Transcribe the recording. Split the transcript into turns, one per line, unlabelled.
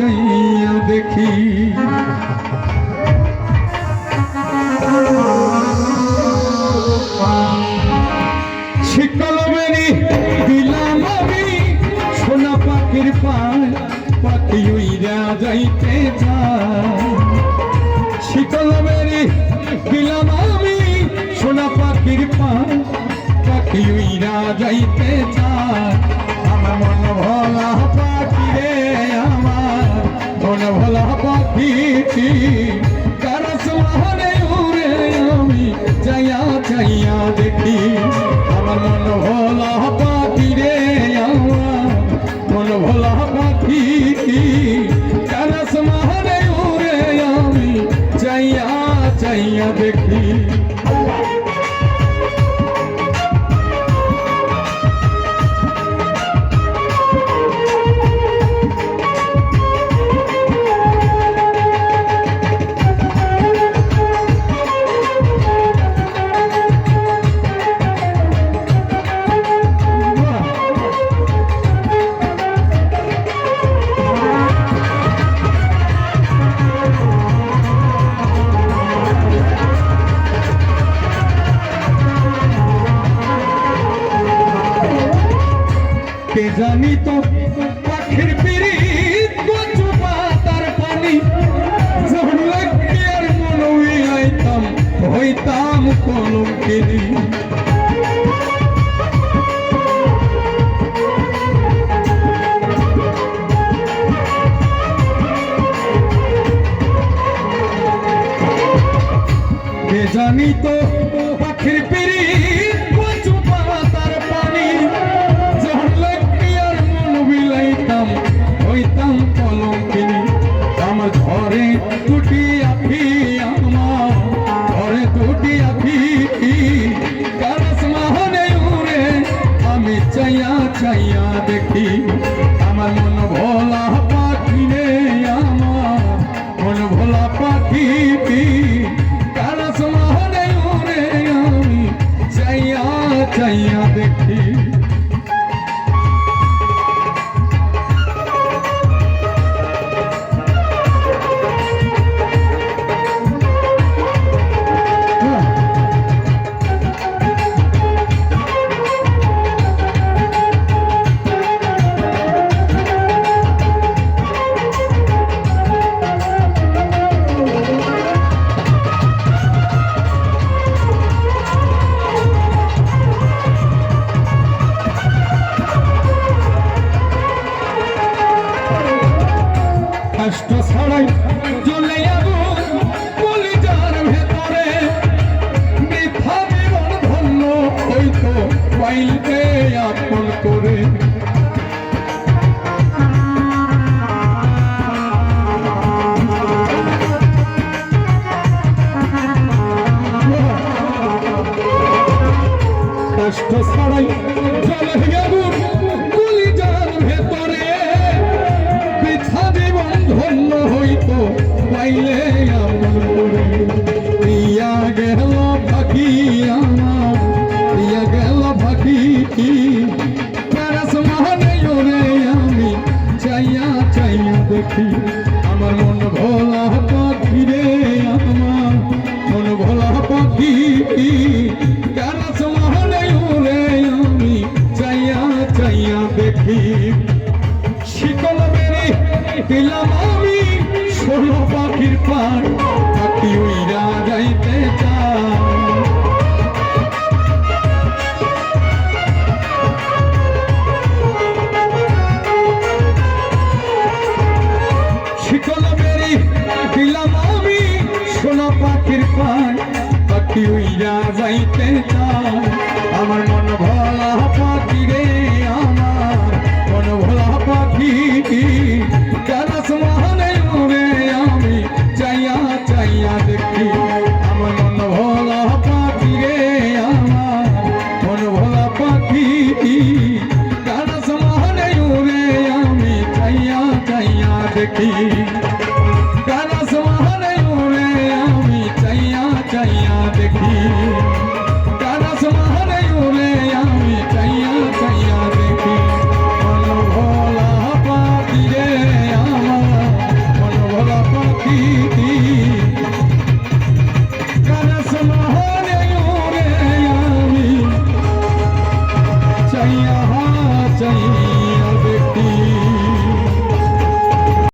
চাইয়া দেখি। শিকলবেরি দিলাম আমি, সোনা পাখির পায়, পাখি উইরা যাইতে যায় শিকলবেরি দিলাম আমি, সোনা পাখির পায়, পাখি উইরা যাইতে চায়। আমার মন ভোলা মন ভোলা পাখি কারস মহনে চাইয়া চাইয়া দেখি, আমার মন ভোলা রে আমার। মন ভোলা পাখি কারস মহনে উড়ে আমি চাইয়া চাইয়া দেখি কে জানি তো, পাখির কচু পাতার পানি। আর মন উইলাইতাম হইতাম কলঙ্কিনী। কে জানি তো, পাখির পিরিত কষ্ট ছাড়াই চলে যাব কলিজার ভেতরে। মিথ্যা জীবন ধন্য ওই তো আপন আমার মন ভোলা পাখি রে আমার মন ভোলা পাখি প্যারাস মহানে ওরে আমি চাইয়া চাইয়া দেখি। শিকল মেরে আমি ষোলো পাখির পার পাখি উইরা শিকল মেরে দিলাম আমি, সোনা পাখির পায়, পাখি উইরা যাইতে চায়। আমার মন ভোলা পাখি রে কারাস মহানে উড়ে আমি চাইয়া চাইয়া দেখি